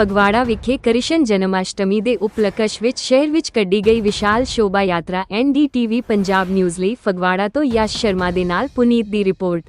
ਫਗਵਾੜਾ ਵਿਖੇ ਕ੍ਰਿਸ਼ਨ ਜਨਮਾਸ਼ਟਮੀ ਦੇ ਉਪਲਕਸ਼ ਵਿੱਚ ਸ਼ਹਿਰ ਵਿੱਚ ਕੱਢੀ ਗਈ ਵਿਸ਼ਾਲ ਸ਼ੋਭਾ ਯਾਤਰਾ ਐਨਡੀਟੀਵੀ ਪੰਜਾਬ ਨਿਊਜ਼ ਲਈ ਫਗਵਾੜਾ ਤੋਂ ਯਸ਼ ਸ਼ਰਮਾ ਦੇ ਨਾਲ ਪੁਨੀਤ ਦੀ ਰਿਪੋਰਟ।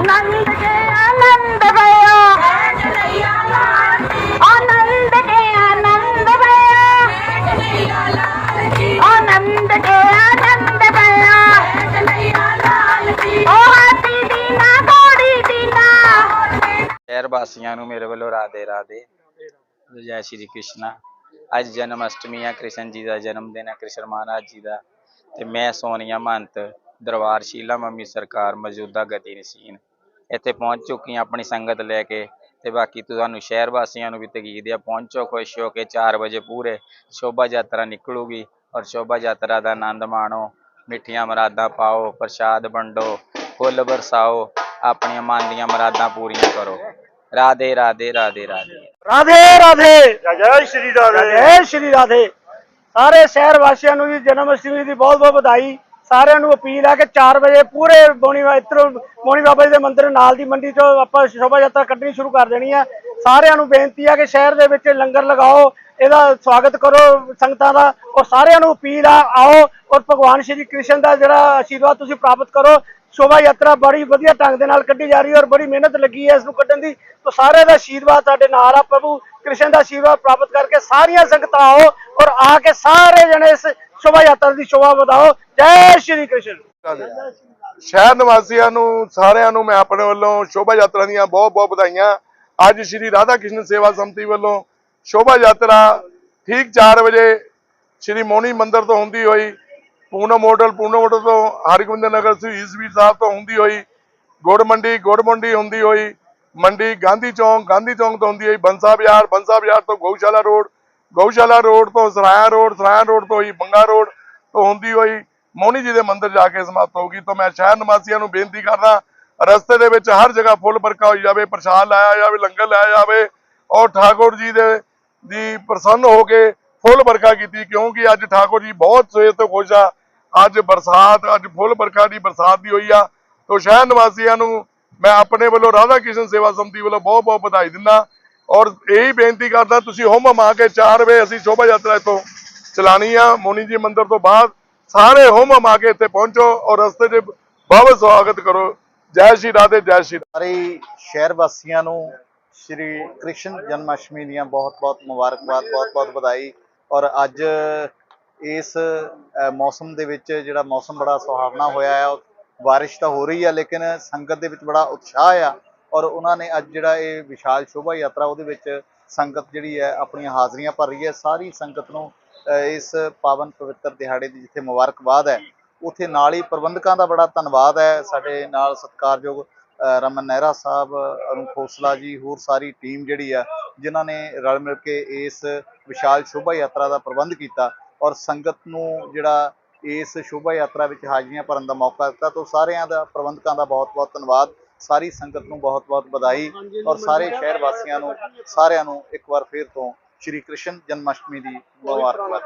ਆਨੰਦ ਸ਼ਹਿਰ ਵਾਸੀਆਂ ਨੂੰ ਮੇਰੇ ਵੱਲੋਂ ਰਾਧੇ ਰਾਧੇ। ਜੈ ਸ਼੍ਰੀ ਕ੍ਰਿਸ਼ਨ। ਅੱਜ ਜਨਮ ਅਸ਼ਟਮੀ ਆ, ਕ੍ਰਿਸ਼ਨ ਜੀ ਦਾ ਜਨਮ ਦਿਨ ਹੈ ਕ੍ਰਿਸ਼ਨ ਮਹਾਰਾਜ ਜੀ ਦਾ। ਤੇ ਮੈਂ ਸੋਨੀਆ ਮੰਤ। ਦਰਬਾਰ ਸ਼ੀਲਾ ਮੰਮੀ ਸਰਕਾਰ ਮੌਜੂਦਾ ਗਤੀ ਨਸੀਨ। ਇੱਥੇ ਪਹੁੰਚ ਚੁੱਕੀਆਂ ਆਪਣੀ ਸੰਗਤ ਲੈ ਕੇ ਤੇ ਬਾਕੀ ਤੁਹਾਨੂੰ ਸ਼ਹਿਰ ਵਾਸੀਆਂ ਨੂੰ ਵੀ ਤਕੀਦ ਆ ਪਹੁੰਚੋ ਖੁਸ਼ ਹੋ ਕੇ 4 ਵਜੇ ਪੂਰੇ ਸ਼ੋਭਾ ਯਾਤਰਾ ਨਿਕਲੂਗੀ ਔਰ ਸ਼ੋਭਾ ਯਾਤਰਾ ਦਾ ਆਨੰਦ ਮਾਣੋ ਮਿੱਠੀਆਂ ਮਰਾਦਾਂ ਪਾਓ ਪ੍ਰਸ਼ਾਦ ਵੰਡੋ ਫੁੱਲ ਵਰਸਾਓ ਆਪਣੀਆਂ ਮਨ ਦੀਆਂ ਮਰਾਦਾਂ ਪੂਰੀਆਂ ਕਰੋ। ਰਾਧੇ ਰਾਧੇ ਰਾਧੇ ਰਾਧੇ। ਰਾਧੇ ਰਾਧੇ। ਜੈ ਸ਼੍ਰੀ ਰਾਧੇ। ਜੈ ਸ਼੍ਰੀ ਰਾਧੇ। ਸਾਰੇ ਸ਼ਹਿਰ ਵਾਸੀਆਂ ਨੂੰ ਵੀ ਜਨਮ ਅਸ਼ਟਮੀ ਦੀ ਬਹੁਤ ਬਹੁਤ ਵਧਾਈ। ਸਾਰਿਆਂ ਨੂੰ ਅਪੀਲ ਆ ਕਿ 4 ਵਜੇ ਪੂਰੇ ਬੋਣੀ ਇੱਧਰੋਂ ਬੋਣੀ ਬਾਬਾ ਜੀ ਦੇ ਮੰਦਿਰ ਨਾਲ ਦੀ ਮੰਡੀ ਤੋਂ ਆਪਾਂ ਸ਼ੋਭਾ ਯਾਤਰਾ ਕੱਢਣੀ ਸ਼ੁਰੂ ਕਰ ਦੇਣੀ ਹੈ ਸਾਰਿਆਂ ਨੂੰ ਬੇਨਤੀ ਆ ਕਿ ਸ਼ਹਿਰ ਦੇ ਵਿੱਚ ਲੰਗਰ ਲਗਾਓ, ਇਹਦਾ ਸਵਾਗਤ ਕਰੋ ਸੰਗਤਾਂ ਦਾ। ਔਰ ਸਾਰਿਆਂ ਨੂੰ ਅਪੀਲ ਆ, ਆਓ ਔਰ ਭਗਵਾਨ ਸ਼੍ਰੀ ਕ੍ਰਿਸ਼ਨ ਦਾ ਜਿਹੜਾ ਆਸ਼ੀਰਵਾਦ ਤੁਸੀਂ ਪ੍ਰਾਪਤ ਕਰੋ। ਸ਼ੋਭਾ ਯਾਤਰਾ ਬੜੀ ਵਧੀਆ ਢੰਗ ਦੇ ਨਾਲ ਕੱਢੀ ਜਾ ਰਹੀ ਹੈ ਔਰ ਬੜੀ ਮਿਹਨਤ ਲੱਗੀ ਹੈ ਇਸ ਨੂੰ ਕੱਢਣ ਦੀ। ਤਾਂ ਸਾਰਿਆਂ ਦਾ ਆਸ਼ੀਰਵਾਦ ਤੁਹਾਡੇ ਨਾਲ ਆ, ਪ੍ਰਭੂ ਕ੍ਰਿਸ਼ਨ ਦਾ ਆਸ਼ੀਰਵਾਦ ਪ੍ਰਾਪਤ ਕਰਕੇ ਸਾਰੀਆਂ ਸੰਗਤਾਂ ਆਓ ਔਰ ਆ ਕੇ ਸਾਰੇ ਜਣੇ ਇਸ ਸ਼ੋਭਾ ਯਾਤਰਾ ਦੀ ਸ਼ੋਭਾ ਵਧਾਓ। ਜੈ ਸ਼੍ਰੀ ਕ੍ਰਿਸ਼ਨ। ਸ਼ਹਿਰ ਨਿਵਾਸੀਆਂ ਨੂੰ, ਸਾਰਿਆਂ ਨੂੰ ਮੈਂ ਆਪਣੇ ਵੱਲੋਂ ਸ਼ੋਭਾ ਯਾਤਰਾ ਦੀਆਂ ਬਹੁਤ ਬਹੁਤ ਵਧਾਈਆਂ। ਅੱਜ ਸ਼੍ਰੀ ਰਾਧਾ ਕ੍ਰਿਸ਼ਨ ਸੇਵਾ ਸੰਮਤੀ ਵੱਲੋਂ ਸ਼ੋਭਾ ਯਾਤਰਾ ਠੀਕ 4 ਵਜੇ ਸ਼੍ਰੀ ਮੋਨੀ ਮੰਦਿਰ ਤੋਂ ਹੁੰਦੀ ਹੋਈ, ਪੂਨਮ ਹੋਟਲ ਪੂਨਮ ਹੋਟਲ ਤੋਂ ਹਰਗੋਬਿੰਦ ਨਗਰ ਸ੍ਰੀ ਈਸਵੀਰ ਸਾਹਿਬ ਤੋਂ ਹੁੰਦੀ ਹੋਈ ਗੁੜ ਮੰਡੀ ਗੁੜ ਮੰਡੀ ਹੁੰਦੀ ਹੋਈ, ਮੰਡੀ, ਗਾਂਧੀ ਚੌਂਕ ਗਾਂਧੀ ਚੌਂਕ ਤੋਂ ਹੁੰਦੀ ਹੋਈ, ਬੰਸਾ ਬਾਜ਼ਾਰ ਬੰਸਾ ਬਾਜ਼ਾਰ ਤੋਂ ਗਊਸ਼ਾਲਾ ਰੋਡ ਗਊਸ਼ਾਲਾ ਰੋਡ ਤੋਂ, ਸਰਾਇਆ ਰੋਡ ਸਰਾਇਆ ਰੋਡ ਤੋਂ ਹੀ, ਬੰਗਾ ਰੋਡ ਤੋਂ ਹੁੰਦੀ ਹੋਈ ਮੋਨੀ ਜੀ ਦੇ ਮੰਦਿਰ ਜਾ ਕੇ ਸਮਾਪਤ ਹੋਊਗੀ। ਤਾਂ ਮੈਂ ਸ਼ਹਿਰ ਨਿਵਾਸੀਆਂ ਨੂੰ ਬੇਨਤੀ ਕਰਦਾ, ਰਸਤੇ ਦੇ ਵਿੱਚ ਹਰ ਜਗ੍ਹਾ ਫੁੱਲ ਵਰਕਾ ਹੋਈ ਜਾਵੇ, ਪ੍ਰਸ਼ਾਦ ਲਾਇਆ ਜਾਵੇ, ਲੰਗਰ ਲਾਇਆ ਜਾਵੇ ਔਰ ਠਾਕੁਰ ਜੀ ਦੇ, ਦੀ ਪ੍ਰਸੰਨ ਹੋ ਕੇ ਫੁੱਲ ਵਰਕਾ ਕੀਤੀ, ਕਿਉਂਕਿ ਅੱਜ ਠਾਕੁਰ ਜੀ ਬਹੁਤ ਸਵੇਰ ਤੋਂ ਖੁਸ਼ ਆ। ਅੱਜ ਬਰਸਾਤ, ਅੱਜ ਫੁੱਲ ਵਰਖਾ ਦੀ ਬਰਸਾਤ ਦੀ ਹੋਈ ਆ। ਤੋਂ ਸ਼ਹਿਰ ਨਿਵਾਸੀਆਂ ਨੂੰ ਮੈਂ ਆਪਣੇ ਵੱਲੋਂ ਰਾਧਾ ਕ੍ਰਿਸ਼ਨ ਸੇਵਾ ਸੰਮਤੀ ਵੱਲੋਂ ਬਹੁਤ ਬਹੁਤ ਵਧਾਈ ਦਿੰਦਾ। ਔਰ ਇਹੀ ਬੇਨਤੀ ਕਰਦਾ, ਤੁਸੀਂ ਹੁਮ ਮਾ ਕੇ 4 ਵਜੇ ਅਸੀਂ ਸ਼ੋਭਾ ਯਾਤਰਾ ਇੱਥੋਂ ਚਲਾਣੀ ਆ। ਮੋਨੀ ਜੀ ਮੰਦਿਰ ਤੋਂ ਬਾਅਦ ਸਾਰੇ ਹੁਮ ਮਾ ਕੇ ਇੱਥੇ ਪਹੁੰਚੋ ਔਰ ਰਸਤੇ 'ਚ ਬਹੁਤ ਸਵਾਗਤ ਕਰੋ। ਜੈ ਸ਼੍ਰੀ ਰਾਧੇ, ਜੈ ਸ਼੍ਰੀ ਸਾਰੇ ਸ਼ਹਿਰ ਵਾਸੀਆਂ ਨੂੰ ਸ਼੍ਰੀ ਕ੍ਰਿਸ਼ਨ ਜਨਮਾਸ਼ਟਮੀ ਦੀਆਂ ਬਹੁਤ-ਬਹੁਤ ਮੁਬਾਰਕਬਾਦ, ਬਹੁਤ-ਬਹੁਤ ਵਧਾਈ। ਔਰ ਅੱਜ ਇਸ ਮੌਸਮ ਦੇ ਵਿੱਚ ਜਿਹੜਾ ਮੌਸਮ ਬੜਾ ਸੁਹਾਵਣਾ ਹੋਇਆ ਹੈ ਬਾਰਿਸ਼ ਤਾਂ ਹੋ ਰਹੀ ਹੈ ਲੇਕਿਨ ਸੰਗਤ ਦੇ ਵਿੱਚ ਬੜਾ ਉਤਸ਼ਾਹ ਆ। ਔਰ ਉਹਨਾਂ ਨੇ ਅੱਜ ਜਿਹੜਾ ਇਹ ਵਿਸ਼ਾਲ ਸ਼ੋਭਾ ਯਾਤਰਾ ਉਹਦੇ ਵਿੱਚ ਸੰਗਤ ਜਿਹੜੀ ਹੈ ਆਪਣੀਆਂ ਹਾਜ਼ਰੀਆਂ ਭਰ ਰਹੀ ਹੈ। ਸਾਰੀ ਸੰਗਤ ਨੂੰ ਇਸ ਪਾਵਨ ਪਵਿੱਤਰ ਦਿਹਾੜੇ ਦੀ ਜਿੱਥੇ ਮੁਬਾਰਕਬਾਦ ਹੈ, ਉਥੇ ਨਾਲ ਹੀ ਪ੍ਰਬੰਧਕਾਂ ਦਾ ਬੜਾ ਧੰਨਵਾਦ ਹੈ। ਸਾਡੇ ਨਾਲ ਸਤਿਕਾਰਯੋਗ ਰਮਨ ਨਹਿਰਾ ਸਾਹਿਬ, ਅਰੁਣ ਖੋਸਲਾ ਜੀ, ਹੋਰ ਸਾਰੀ ਟੀਮ ਜਿਹੜੀ ਆ, ਜਿਨ੍ਹਾਂ ਨੇ ਰਲ ਮਿਲ ਕੇ ਇਸ ਵਿਸ਼ਾਲ ਸ਼ੋਭਾ ਯਾਤਰਾ ਦਾ ਪ੍ਰਬੰਧ ਕੀਤਾ ਔਰ ਸੰਗਤ ਨੂੰ ਜਿਹੜਾ ਇਸ ਸ਼ੋਭਾ ਯਾਤਰਾ ਵਿੱਚ ਹਾਜ਼ਰੀਆਂ ਭਰਨ ਦਾ ਮੌਕਾ ਦਿੱਤਾ, ਤੋਂ ਸਾਰਿਆਂ ਦਾ, ਪ੍ਰਬੰਧਕਾਂ ਦਾ ਬਹੁਤ-ਬਹੁਤ ਧੰਨਵਾਦ। ਸਾਰੀ ਸੰਗਤ ਨੂੰ ਬਹੁਤ-ਬਹੁਤ ਵਧਾਈ ਔਰ ਸਾਰੇ ਸ਼ਹਿਰ ਵਾਸੀਆਂ ਨੂੰ ਸਾਰਿਆਂ ਨੂੰ ਇੱਕ ਵਾਰ ਫੇਰ ਤੋਂ ਸ਼੍ਰੀ ਕ੍ਰਿਸ਼ਨ ਜਨਮਾਸ਼ਟਮੀ ਦੀ ਮੁਬਾਰਕਬਾਦ।